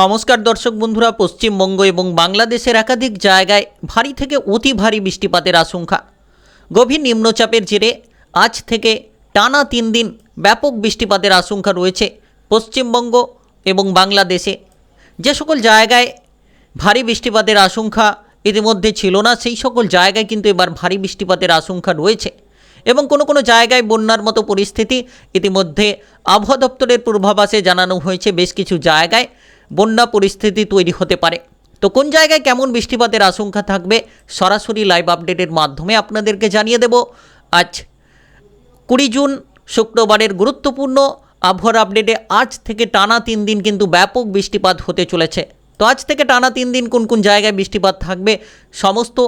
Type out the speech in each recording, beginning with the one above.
নমস্কার দর্শক বন্ধুরা, পশ্চিমবঙ্গ এবং বাংলাদেশের একাধিক জায়গায় ভারী থেকে অতি ভারী বৃষ্টিপাতের আশঙ্কা। গভীর নিম্নচাপের জেরে আজ থেকে টানা তিন দিন ব্যাপক বৃষ্টিপাতের আশঙ্কা রয়েছে পশ্চিমবঙ্গ এবং বাংলাদেশে। যে সকল জায়গায় ভারী বৃষ্টিপাতের আশঙ্কা ইতিমধ্যে ছিল না, সেই সকল জায়গায় কিন্তু এবার ভারী বৃষ্টিপাতের আশঙ্কা রয়েছে এবং কোনো কোনো জায়গায় বন্যার মতো পরিস্থিতি ইতিমধ্যে আবহাওয়া দপ্তরের পূর্বাভাসে জানানো হয়েছে। বেশ কিছু জায়গায় বন্যা পরিস্থিতি তৈরি হতে পারে। তো কোন জায়গায় কেমন বৃষ্টিপাতের আশঙ্কা থাকবে সরাসরি লাইভ আপডেটের মাধ্যমে আপনাদেরকে জানিয়ে দেব। আজ কুড়ি জুন, শুক্রবারের গুরুত্বপূর্ণ আবহাওয়ার আপডেটে আজ থেকে টানা তিন দিন কিন্তু ব্যাপক বৃষ্টিপাত হতে চলেছে। তো আজ থেকে টানা তিন দিন কোন কোন জায়গায় বৃষ্টিপাত থাকবে সমস্ত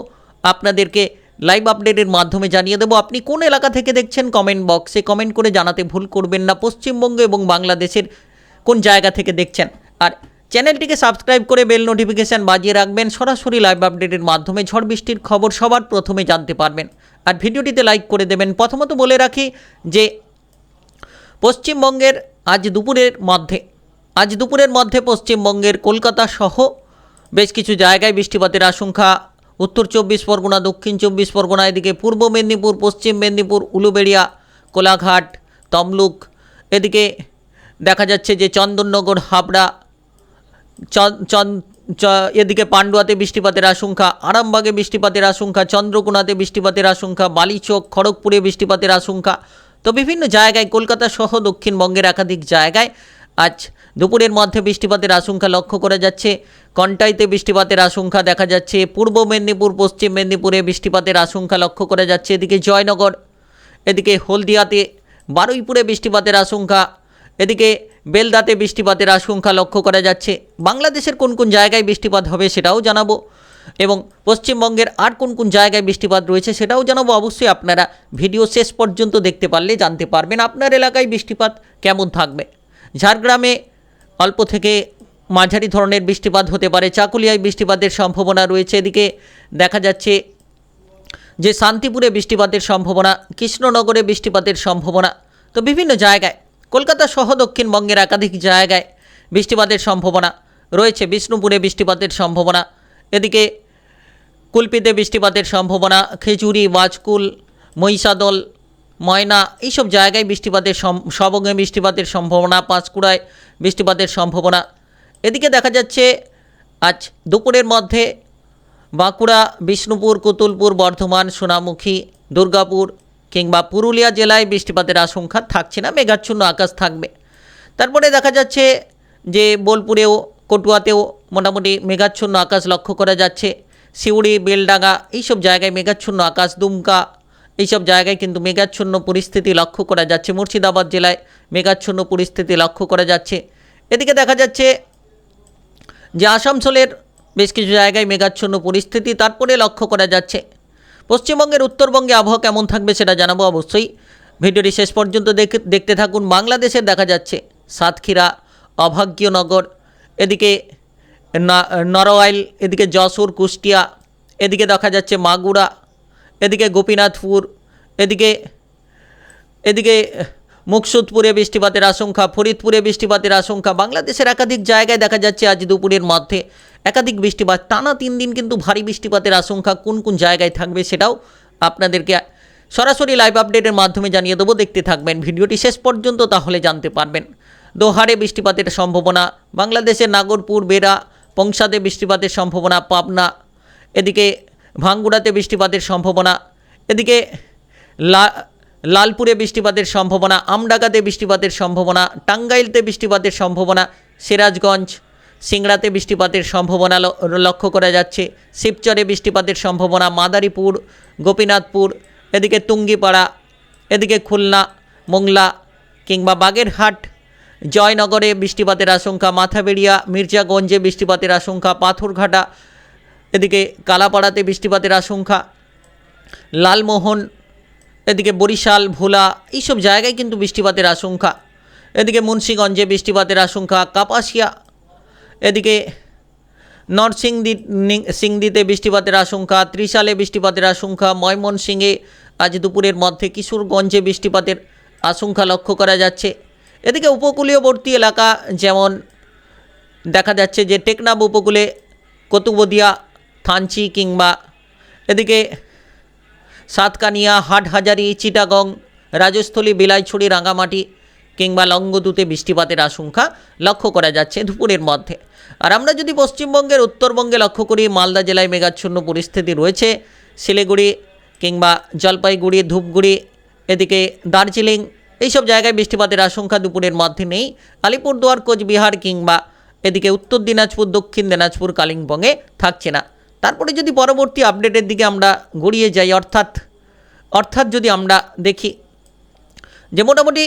আপনাদেরকে লাইভ আপডেটের মাধ্যমে জানিয়ে দেবো। আপনি কোন এলাকা থেকে দেখছেন কমেন্ট বক্সে কমেন্ট করে জানাতে ভুল করবেন না। পশ্চিমবঙ্গ এবং বাংলাদেশের কোন জায়গা থেকে দেখছেন। আর চ্যানেলটিকে সাবস্ক্রাইব করে বেল নোটিফিকেশান বাজিয়ে রাখবেন। সরাসরি লাইভ আপডেটের মাধ্যমে ঝড় বৃষ্টির খবর সবার প্রথমে জানতে পারবেন। আর ভিডিওটিতে লাইক করে দেবেন। প্রথমত বলে রাখি যে, পশ্চিমবঙ্গের আজ দুপুরের মধ্যে, আজ দুপুরের মধ্যে পশ্চিমবঙ্গের কলকাতা সহ বেশ কিছু জায়গায় বৃষ্টিপাতের আশঙ্কা। উত্তর চব্বিশ পরগনা, দক্ষিণ চব্বিশ পরগনা, এদিকে পূর্ব মেদিনীপুর, পশ্চিম মেদিনীপুর, উলুবেড়িয়া, কোলাঘাট, তমলুক, এদিকে দেখা যাচ্ছে যে চন্দননগর, হাবড়া এদিকে পান্ডুয়াতে বৃষ্টিপাতের আশঙ্কা, আরামবাগে বৃষ্টিপাতের আশঙ্কা, চন্দ্রকোনাতে বৃষ্টিপাতের আশঙ্কা, বালিচক, খড়গপুরে বৃষ্টিপাতের আশঙ্কা। তো বিভিন্ন জায়গায়, কলকাতা সহ দক্ষিণবঙ্গের একাধিক জায়গায় আজ দুপুরের মধ্যে বৃষ্টিপাতের আশঙ্কা লক্ষ্য করা যাচ্ছে। কন্টাইতে বৃষ্টিপাতের আশঙ্কা দেখা যাচ্ছে। পূর্ব মেদিনীপুর, পশ্চিম মেদিনীপুরে বৃষ্টিপাতের আশঙ্কা লক্ষ্য করা যাচ্ছে। এদিকে জয়নগর, এদিকে হলদিয়াতে বারুইপুরে বৃষ্টিপাতের আশঙ্কা। এদিকে বেলদাতে বৃষ্টিপাতের আশঙ্কা লক্ষ্য করা যাচ্ছে। বাংলাদেশের কোন কোন জায়গায় বৃষ্টিপাত হবে সেটাও জানাব। এবং পশ্চিমবঙ্গের আর কোন কোন জায়গায় বৃষ্টিপাত রয়েছে সেটাও জানাব। অবশ্যই আপনারা ভিডিও শেষ পর্যন্ত দেখতে পারলে জানতে পারবেন আপনার এলাকায় বৃষ্টিপাত কেমন থাকবে। ঝাড়গ্রামে অল্প থেকে মাঝারি ধরনের বৃষ্টিপাত হতে পারে। চাকুলিয়ায় বৃষ্টিপাতের সম্ভাবনা রয়েছে। এদিকে দেখা যাচ্ছে যে শান্তিপুরে বৃষ্টিপাতের সম্ভাবনা, কৃষ্ণনগরে বৃষ্টিপাতের সম্ভাবনা। তো বিভিন্ন জায়গায় কলকাতা সহ দক্ষিণবঙ্গের একাধিক জায়গায় বৃষ্টিপাতের সম্ভাবনা। রয়েছে বিষ্ণুপুরে বৃষ্টিপাতের সম্ভাবনা। এদিকে কুলপিতে বৃষ্টিপাতের সম্ভাবনা। খেজুরি, বাজকুল, মহিষাদল, ময়না এইসব জায়গায় বৃষ্টিপাতের সবঙ্গে বৃষ্টিপাতের সম্ভাবনা। পাঁশকুড়ায় বৃষ্টিপাতের সম্ভাবনা। এদিকে দেখা যাচ্ছে, আজ দুপুরের মধ্যে বাঁকুড়া, বিষ্ণুপুর, কুতুলপুর, বর্ধমান, সোনামুখী, দুর্গাপুর কিংবা পুরুলিয়া জেলায় বৃষ্টিপাতের আশঙ্কা থাকছে না, মেঘাচ্ছন্ন আকাশ থাকবে। তারপরে দেখা যাচ্ছে যে বোলপুরেও, কটুয়াতেও মোটামুটি মেঘাচ্ছন্ন আকাশ লক্ষ্য করা যাচ্ছে। সিউড়ি, বেলডাঙ্গা এইসব জায়গায় মেঘাচ্ছন্ন আকাশ, দুমকা এইসব জায়গায় কিন্তু মেঘাচ্ছন্ন পরিস্থিতি লক্ষ্য করা যাচ্ছে। মুর্শিদাবাদ জেলায় মেঘাচ্ছন্ন পরিস্থিতি লক্ষ্য করা যাচ্ছে। এদিকে দেখা যাচ্ছে যে আসানসোলের বেশ কিছু জায়গায় মেঘাচ্ছন্ন পরিস্থিতি, তারপরে লক্ষ্য করা যাচ্ছে পশ্চিমবঙ্গের উত্তরবঙ্গে আবহাওয়া কেমন থাকবে সেটা জানাব অবশ্যই। ভিডিওটি শেষ পর্যন্ত দেখে দেখতে থাকুন। বাংলাদেশের দেখা যাচ্ছে সাতক্ষীরা, অভাগ্যনগর, এদিকে নরওয়াইল, এদিকে যশোর, কুষ্টিয়া, এদিকে দেখা যাচ্ছে মাগুরা, এদিকে গোপীনাথপুর, এদিকে এদিকে মুকসুদপুরে বৃষ্টিপাতের আশঙ্কা, ফরিদপুরে বৃষ্টিপাতের আশঙ্কা। বাংলাদেশের একাধিক জায়গায় দেখা যাচ্ছে আজ দুপুরের মধ্যে একাধিক বৃষ্টিপাত, টানা তিন দিন কিন্তু ভারী বৃষ্টিপাতের আশঙ্কা কোন কোন জায়গায় থাকবে সেটাও আপনাদেরকে সরাসরি লাইভ আপডেটের মাধ্যমে জানিয়ে দেবো। দেখতে থাকবেন ভিডিওটি শেষ পর্যন্ত, তাহলে জানতে পারবেন। দোহারে বৃষ্টিপাতের সম্ভাবনা, বাংলাদেশের নাগরপুর, বেড়া পংসাতে বৃষ্টিপাতের সম্ভাবনা, পাবনা, এদিকে ভাঙ্গুড়াতে বৃষ্টিপাতের সম্ভাবনা, এদিকে লা, লালপুরে বৃষ্টিপাতের সম্ভাবনা আমডাগাতে বৃষ্টিপাতের সম্ভাবনা, টাঙ্গাইলতে বৃষ্টিপাতের সম্ভাবনা, সিরাজগঞ্জ সিংড়াতে বৃষ্টিপাতের সম্ভাবনা লক্ষ্য করা যাচ্ছে। শিবচরে বৃষ্টিপাতের সম্ভাবনা মাদারীপুর, গোপীনাথপুর, এদিকে তুঙ্গিপাড়া, এদিকে খুলনা, মোংলা কিংবা বাগেরহাট, জয়নগরে বৃষ্টিপাতের আশঙ্কা, মাথাবেড়িয়া, মির্জাগঞ্জে বৃষ্টিপাতের আশঙ্কা, পাথরঘাটা, এদিকে কালাপাড়াতে বৃষ্টিপাতের আশঙ্কা, লালমোহন, এদিকে বরিশাল, ভোলা, এইসব জায়গায় কিন্তু বৃষ্টিপাতের আশঙ্কা। এদিকে মুন্সীগঞ্জে বৃষ্টিপাতের আশঙ্কা, কাপাসিয়া এদিকে নরসিংদী সিংদিতে বৃষ্টিপাতের আশঙ্কা, ত্রিশালে বৃষ্টিপাতের আশঙ্কা, ময়মনসিংহে আজ দুপুরের মধ্যে কিশোরগঞ্জে বৃষ্টিপাতের আশঙ্কা লক্ষ্য করা যাচ্ছে। এদিকে উপকূলীয়বর্তী এলাকা যেমন দেখা যাচ্ছে যে টেকনাব উপকূলে কতুবদিয়া, থানচি কিংবা এদিকে সাতকানিয়া, হাটহাজারি, চিটাগং, রাজস্থলী, বিলাইছড়ি রাঙামাটি কিংবা লঙ্গদুতে বৃষ্টিপাতের আশঙ্কা লক্ষ্য করা যাচ্ছে দুপুরের মধ্যে। আর আমরা যদি পশ্চিমবঙ্গের উত্তরবঙ্গে লক্ষ্য করি, মালদা জেলায় মেঘাচ্ছন্ন পরিস্থিতি রয়েছে। শিলিগুড়ি কিংবা জলপাইগুড়ি, ধূপগুড়ি, এদিকে দার্জিলিং, এইসব জায়গায় বৃষ্টিপাতের আশঙ্কা দুপুরের মধ্যে নেই। আলিপুরদুয়ার, কোচবিহার কিংবা এদিকে উত্তর দিনাজপুর, দক্ষিণ দিনাজপুর, কালিম্পংয়ে থাকছে না। তারপরে যদি পরবর্তী আপডেটের দিকে আমরা গড়িয়ে যাই, অর্থাৎ অর্থাৎ যদি আমরা দেখি যে মোটামুটি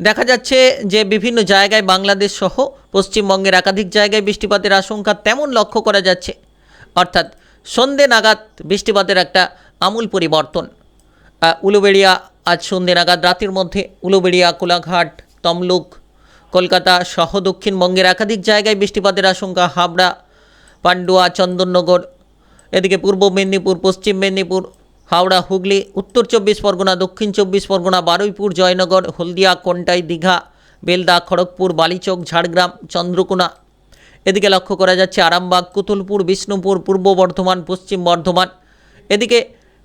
দেখা যাচ্ছে যে বিভিন্ন জায়গায় বাংলাদেশ সহ পশ্চিমবঙ্গের একাধিক জায়গায় বৃষ্টিপাতের আশঙ্কা তেমন লক্ষ্য করা যাচ্ছে। অর্থাৎ সন্ধে নাগাদ বৃষ্টিপাতের একটা আমূল পরিবর্তন। উলুবেড়িয়া আজ সন্ধে নাগাদ রাতের মধ্যে উলুবেড়িয়া, কোলাঘাট, তমলুক, কলকাতা সহ দক্ষিণবঙ্গের একাধিক জায়গায় বৃষ্টিপাতের আশঙ্কা, হাবড়া, পান্ডুয়া, চন্দননগর, এদিকে পূর্ব মেদিনীপুর, পশ্চিম মেদিনীপুর হাওড়া হুগলি, উত্তর চব্বিশ পরগনা, দক্ষিণ চব্বিশ পরগনা, বারুইপুর, জয়নগর, হলদিয়া, কোন্টাই, দীঘা, বেলদা, খড়গপুর, বালিচক, ঝাড়গ্রাম, চন্দ্রকোনা। এদিকে লক্ষ্য করা যাচ্ছে আরামবাগ, কুতুলপুর, বিষ্ণুপুর, পূর্ব বর্ধমান, পশ্চিম বর্ধমান। এদিকে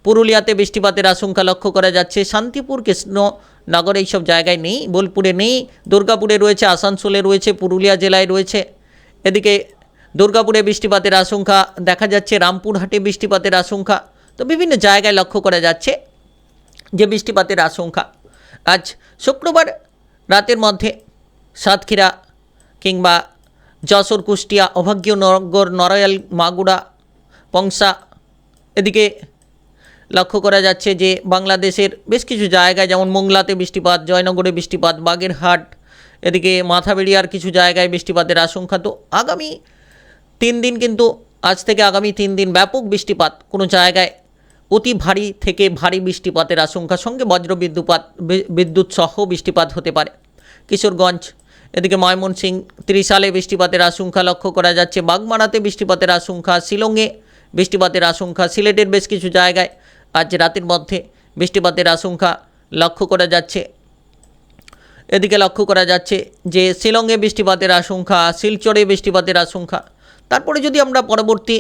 পুরুলিয়াতে বৃষ্টিপাতের আশঙ্কা লক্ষ্য করা যাচ্ছে। শান্তিপুর, কৃষ্ণনগর এইসব জায়গায় নেই, বোলপুরে নেই। দুর্গাপুরে রয়েছে, আসানসোলে রয়েছে, পুরুলিয়া জেলায় রয়েছে। এদিকে দুর্গাপুরে বৃষ্টিপাতের আশঙ্কা দেখা যাচ্ছে, রামপুরহাটে বৃষ্টিপাতের আশঙ্কা। তো বিভিন্ন জায়গায় লক্ষ্য করা যাচ্ছে যে বৃষ্টিপাতের আশঙ্কা। আজ শুক্রবার রাতের মধ্যে সাতক্ষীরা কিংবা যশোর, কুষ্টিয়া অভাগ্যনগর নরয়াল মাগুরা, পংসা এদিকে লক্ষ্য করা যাচ্ছে যে বাংলাদেশের বেশ কিছু জায়গায় যেমন মোংলাতে বৃষ্টিপাত, জয়নগরে বৃষ্টিপাত, বাগেরহাট এদিকে মাথাবেড়িয়ার কিছু জায়গায় বৃষ্টিপাতের আশঙ্কা। তো আগামী তিন দিন কিন্তু, আজ থেকে আগামী তিন দিন ব্যাপক বৃষ্টিপাত কোনো জায়গায় অতি ভারী থেকে ভারী বৃষ্টিপাতের আশঙ্কা। সঙ্গে বজ্র বিদ্যুৎপাত বিদ্যুৎ সহ বৃষ্টিপাত হতে পারে। কিশোরগঞ্জ, এদিকে ময়মনসিং ত্রিশালে বৃষ্টিপাতের আশঙ্কা লক্ষ্য করা যাচ্ছে। বাগমারাতে বৃষ্টিপাতের আশঙ্কা, শিলংয়ে বৃষ্টিপাতের আশঙ্কা, সিলেটের বেশ কিছু জায়গায় আজ রাতের মধ্যে বৃষ্টিপাতের আশঙ্কা লক্ষ্য করা যাচ্ছে। এদিকে লক্ষ্য করা যাচ্ছে যে, শিলংয়ে বৃষ্টিপাতের আশঙ্কা, শিলচরে বৃষ্টিপাতের আশঙ্কা। তারপরে যদি আমরা পরবর্তী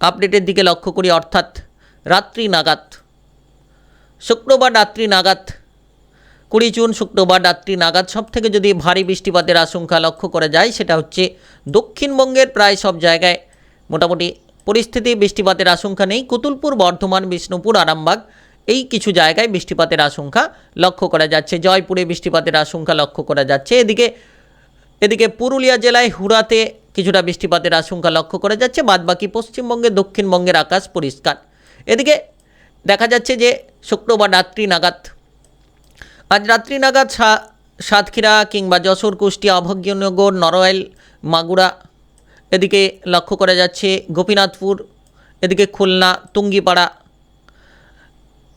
আপডেটের দিকে লক্ষ্য করি, অর্থাৎ রাত্রি নাগাদ। শুক্রবার রাত্রি নাগাদ। কুড়ি জুন শুক্রবার রাত্রি নাগাদ। সব থেকে যদি ভারী বৃষ্টিপাতের আশঙ্কা লক্ষ্য করা যায়, সেটা হচ্ছে দক্ষিণবঙ্গের প্রায় সব জায়গায় মোটামুটি পরিস্থিতি, বৃষ্টিপাতের আশঙ্কা নেই। কুতুলপুর, বর্ধমান, বিষ্ণুপুর, আরামবাগ, এই কিছু জায়গায় বৃষ্টিপাতের আশঙ্কা লক্ষ্য করা যাচ্ছে। জয়পুরে বৃষ্টিপাতের আশঙ্কা লক্ষ্য করা যাচ্ছে। এদিকে এদিকে পুরুলিয়া জেলায় হুড়াতে কিছুটা বৃষ্টিপাতের আশঙ্কা লক্ষ্য করা যাচ্ছে। বাদবাকি পশ্চিমবঙ্গে দক্ষিণবঙ্গের আকাশ পরিষ্কার। এদিকে দেখা যাচ্ছে যে শুক্রবার রাত্রি নাগাদ, আজ রাত্রি নাগাদ সাতক্ষীরা কিংবা যশোর, কুষ্টিয়া অভজ্ঞনগর নরওয়াইল মাগুরা, এদিকে লক্ষ্য করা যাচ্ছে গোপীনাথপুর, এদিকে খুলনা, তুঙ্গিপাড়া,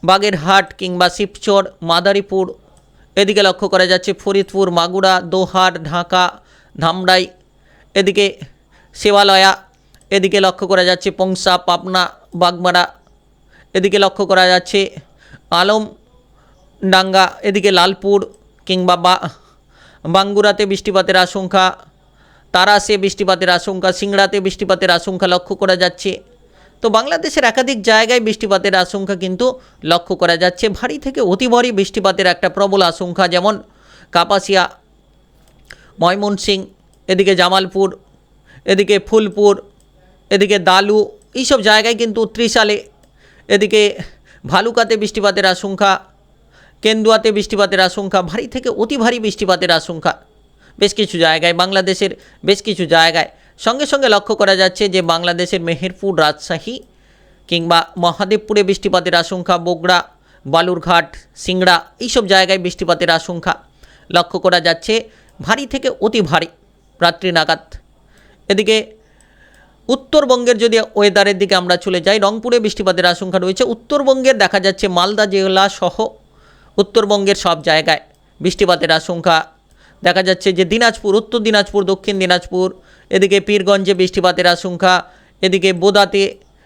বাগেরহাট কিংবা শিবচর, মাদারীপুর, এদিকে লক্ষ্য করা যাচ্ছে ফরিদপুর, মাগুরা, দোহার, ঢাকা, ধামরাই, এদিকে সেবালয়া এদিকে লক্ষ্য করা যাচ্ছে পংসা, পাবনা, বাগমারা এদিকে লক্ষ্য করা যাচ্ছে আলম, ডাঙ্গা, এদিকে লালপুর কিংবা বা, বাঙ্গুরাতে বৃষ্টিপাতের আশঙ্কা, তারাসে বৃষ্টিপাতের আশঙ্কা, সিংড়াতে বৃষ্টিপাতের আশঙ্কা লক্ষ্য করা যাচ্ছে। তো বাংলাদেশের একাধিক জায়গায় বৃষ্টিপাতের আশঙ্কা কিন্তু লক্ষ্য করা যাচ্ছে। ভারী থেকে অতি ভারী বৃষ্টিপাতের একটা প্রবল আশঙ্কা যেমন কাপাসিয়া, ময়মনসিং, এদিকে জামালপুর, এদিকে ফুলপুর, এদিকে দালু, এইসব জায়গায় কিন্তু ত্রিশালে এদিকে ভালুকাতে বৃষ্টিপাতের আশঙ্কা, কেন্দুয়াতে বৃষ্টিপাতের আশঙ্কা, ভারী থেকে অতি ভারী বৃষ্টিপাতের আশঙ্কা। বেশ কিছু জায়গায় বাংলাদেশের, বেশ কিছু জায়গায় সঙ্গে সঙ্গে লক্ষ্য করা যাচ্ছে যে বাংলাদেশের মেহেরপুর, রাজশাহী কিংবা মহাদেবপুরে বৃষ্টিপাতের আশঙ্কা, বগুড়া, বালুরঘাট, সিংড়া এইসব জায়গায় বৃষ্টিপাতের আশঙ্কা। লক্ষ্য করা যাচ্ছে ভারী থেকে অতি ভারী, রাত্রি নাগাদ। এদিকে উত্তরবঙ্গের যদি ওয়েদারের দিকে আমরা চলে যাই, রংপুরে বৃষ্টিপাতের আশঙ্কা রয়েছে। উত্তরবঙ্গের দেখা যাচ্ছে মালদা জেলা সহ উত্তরবঙ্গের সব জায়গায় বৃষ্টিপাতের আশঙ্কা। দেখা যাচ্ছে যে দিনাজপুর, উত্তর দিনাজপুর, দক্ষিণ দিনাজপুর, এদিকে পীরগঞ্জে বৃষ্টিপাতের আশঙ্কা, এদিকে বোদাতে,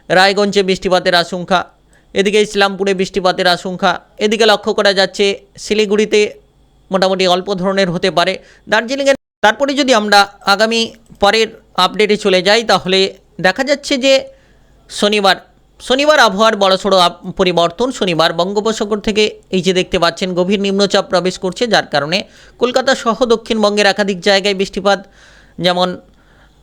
রায়গঞ্জে বৃষ্টিপাতের আশঙ্কা, এদিকে ইসলামপুরে বৃষ্টিপাতের আশঙ্কা, এদিকে লক্ষ্য করা যাচ্ছে শিলিগুড়িতে মোটামুটি অল্প ধরনের হতে পারে। দার্জিলিংয়ের তারপরে যদি আমরা আগামী পরের আপডেটে চলে যাই, তাহলে দেখা যাচ্ছে যে শনিবার শনিবার আবহাওয়ার বড়সড় পরিবর্তন, শনিবার বঙ্গোপসাগর থেকে এই যে দেখতে পাচ্ছেন, গভীর নিম্নচাপ প্রবেশ করছে, যার কারণে কলকাতা সহ দক্ষিণবঙ্গের একাধিক জায়গায় বৃষ্টিপাত, যেমন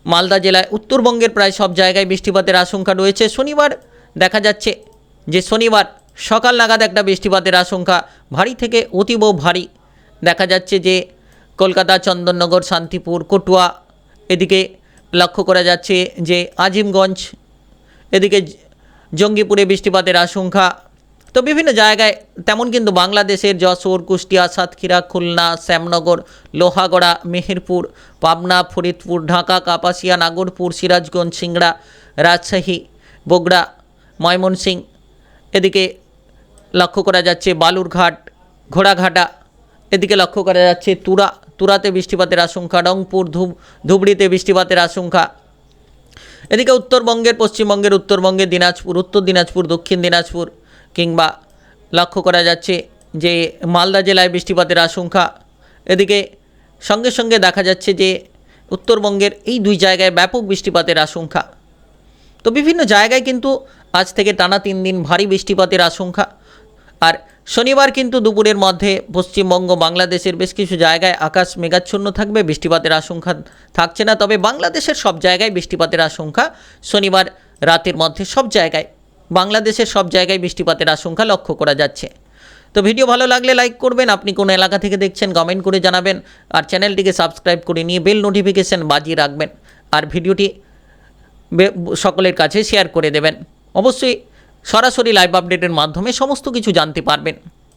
মালদা জেলায় উত্তরবঙ্গের প্রায় সব জায়গায় বৃষ্টিপাতের আশঙ্কা রয়েছে। শনিবার দেখা যাচ্ছে যে শনিবার সকাল নাগাদ একটা বৃষ্টিপাতের আশঙ্কা, ভারী থেকে অতীব ভারী। দেখা যাচ্ছে যে কলকাতা, চন্দননগর, শান্তিপুর, কটুয়া, এদিকে লক্ষ্য করা যাচ্ছে যে আজিমগঞ্জ, এদিকে জঙ্গিপুরে বৃষ্টিপাতের আশঙ্কা। তো বিভিন্ন জায়গায় তেমন কিন্তু বাংলাদেশের যশোর, কুষ্টিয়া, সাতক্ষীরা, খুলনা, শ্যামনগর, লোহাগড়া, মেহেরপুর, পাবনা, ফরিদপুর, ঢাকা, কাপাসিয়া, নাগরপুর, সিরাজগঞ্জ, সিংড়া, রাজশাহী, বগুড়া ময়মনসিং এদিকে লক্ষ্য করা যাচ্ছে বালুরঘাট, ঘোড়াঘাটা। এদিকে লক্ষ্য করা যাচ্ছে তুরা তুরাতে বৃষ্টিপাতের আশঙ্কা, রংপুর ধুব, ধুবড়িতে বৃষ্টিপাতের আশঙ্কা। এদিকে উত্তরবঙ্গের পশ্চিমবঙ্গের উত্তরবঙ্গের দিনাজপুর, উত্তর দিনাজপুর, দক্ষিণ দিনাজপুর কিংবা লক্ষ্য করা যাচ্ছে যে মালদা জেলায় বৃষ্টিপাতের আশঙ্কা। এদিকে সঙ্গে সঙ্গে দেখা যাচ্ছে যে উত্তরবঙ্গের এই দুই জায়গায় ব্যাপক বৃষ্টিপাতের আশঙ্কা। তো বিভিন্ন জায়গায় কিন্তু আজ থেকে টানা তিন দিন ভারী বৃষ্টিপাতের আশঙ্কা। আর শনিবার কিন্তু দুপুরের মধ্যে পশ্চিমবঙ্গ, বাংলাদেশের বেশ কিছু জায়গায় আকাশ মেঘাচ্ছন্ন থাকবে, বৃষ্টিপাতের আশঙ্কা থাকছে না, তবে বাংলাদেশের সব জায়গায় বৃষ্টিপাতের আশঙ্কা শনিবার রাতের মধ্যে সব জায়গায়, বাংলাদেশের সব জায়গায় বৃষ্টিপাতের আশঙ্কা লক্ষ্য করা যাচ্ছে। তো ভিডিও ভালো লাগলে লাইক করবেন, আপনি কোন এলাকা থেকে দেখছেন কমেন্ট করে জানাবেন, আর চ্যানেলটিকে সাবস্ক্রাইব করে নিয়ে বেল নোটিফিকেশন বাজিয়ে রাখবেন, আর ভিডিওটি সকলের কাছে শেয়ার করে দেবেন। অবশ্যই সরাসরি লাইভ আপডেটের মাধ্যমে সমস্ত কিছু জানতে পারবেন।